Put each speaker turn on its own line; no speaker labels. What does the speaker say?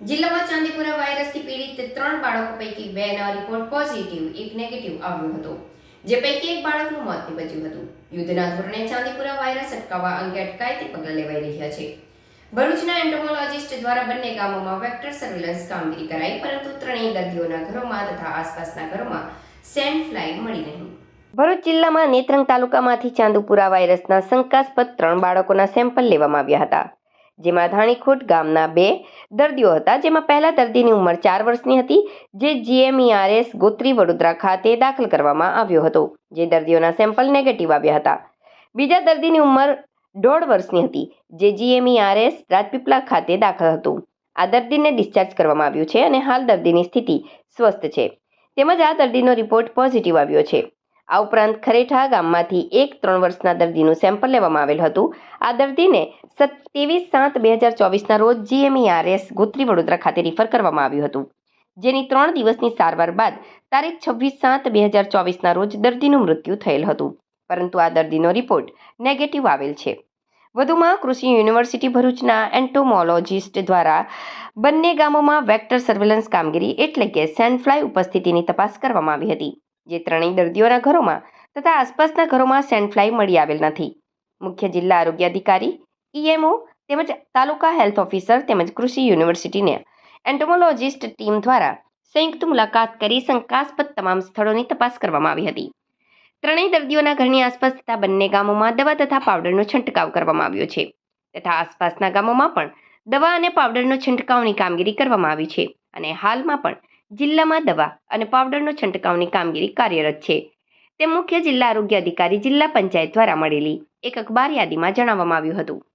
જિલ્લામાં ચાંદીપુરા વાયરસથી પીડિત ત્રણ બાળકો પૈકી બેનો રિપોર્ટ પોઝિટિવ, એક નેગેટિવ આવ્યો હતો, જે પૈકી એક બાળકનું મોત નીપજ્યું હતું. યુદ્ધના ધોરણે ચાંદીપુરા વાયરસ અટકાવવા અંગે અટકાયતી પગલાં લેવાઈ રહ્યા છે. ભરૂચના એન્ટોમોલોજીસ્ટ દ્વારા બંને ગામોમાં વેક્ટર સર્વેલન્સ કામગીરી કરાઈ, પરંતુ ત્રણેય દર્દીઓના ઘરોમાં તથા આસપાસના ઘરોમાં સેન્ડ ફ્લાય મળી નહીં. ભરૂચ જિલ્લામાં નેત્રંગ તાલુકામાંથી ચાંદુપુરા વાયરસના શંકાસ્પદ ત્રણ બાળકોના સેમ્પલ લેવામાં આવ્યા હતા, જેમાં ધાણીખોટ ગામના બે દર્દીઓ હતા, જેમાં પહેલા દર્દીની ઉંમર ચાર વર્ષની હતી, જે જીએમઈઆરએસ ગોત્રી વડોદરા ખાતે દાખલ કરવામાં આવ્યો હતો, જે દર્દીઓના સેમ્પલ નેગેટિવ આવ્યા હતા. બીજા દર્દીની ઉંમર દોઢ વર્ષની હતી, જે જીએમઈઆરએસ રાજપીપળા ખાતે દાખલ હતું. આ દર્દીને ડિસ્ચાર્જ કરવામાં આવ્યું છે અને હાલ દર્દીની સ્થિતિ સ્વસ્થ છે. તેમજ આ દર્દીનો રિપોર્ટ પોઝિટિવ આવ્યો છે. આ ઉપરાંત ખરેઠા ગામમાંથી એક ત્રણ વર્ષના દર્દીનું સેમ્પલ લેવામાં આવેલ હતું. આ દર્દીને ત્રેવીસ સાત બે હજાર ચોવીસના રોજ જીએમઈઆરએસ ગોત્રી વડોદરા ખાતે રિફર કરવામાં આવ્યું હતું. જેની ત્રણ દિવસની સારવાર બાદ તારીખ છવ્વીસ સાત બે હજાર ચોવીસના રોજ દર્દીનું મૃત્યુ થયેલ હતું. પરંતુ આ દર્દીનો રિપોર્ટ નેગેટિવ આવેલ છે. વધુમાં કૃષિ યુનિવર્સિટી ભરૂચના એન્ટોમોલોજીસ્ટ દ્વારા બંને ગામોમાં વેક્ટર સર્વેલન્સ કામગીરી એટલે કે સેન્ડફ્લાય ઉપસ્થિતિની તપાસ કરવામાં આવી હતી. જે ત્રણેય દર્દીઓના ઘરોમાં તથા આસપાસના ઘરોમાં સેન્ડફ્લાય મળી આવેલ નથી. મુખ્ય જિલ્લા આરોગ્ય અધિકારી ઈએમઓ તેમજ તાલુકા હેલ્થ ઓફિસર તેમજ કૃષિ યુનિવર્સિટીને એન્ટોમોલોજીસ્ટ ટીમ દ્વારા સંયુક્ત મુલાકાત કરી શંકાસ્પદ તમામ સ્થળોની તપાસ કરવામાં આવી હતી. ત્રણેય દર્દીઓના ઘરની આસપાસ તથા બંને ગામોમાં દવા તથા પાવડરનો છંટકાવ કરવામાં આવ્યો છે. તથા આસપાસના ગામોમાં પણ દવા અને પાવડરનો છંટકાવની કામગીરી કરવામાં આવી છે અને હાલમાં પણ જિલ્લામાં દવા અને પાવડરનો છંટકાવની કામગીરી કાર્યરત છે. તે મુખ્ય જિલ્લા આરોગ્ય અધિકારી જિલ્લા પંચાયત દ્વારા મળેલી એક અખબાર યાદીમાં જણાવવામાં આવ્યું હતું.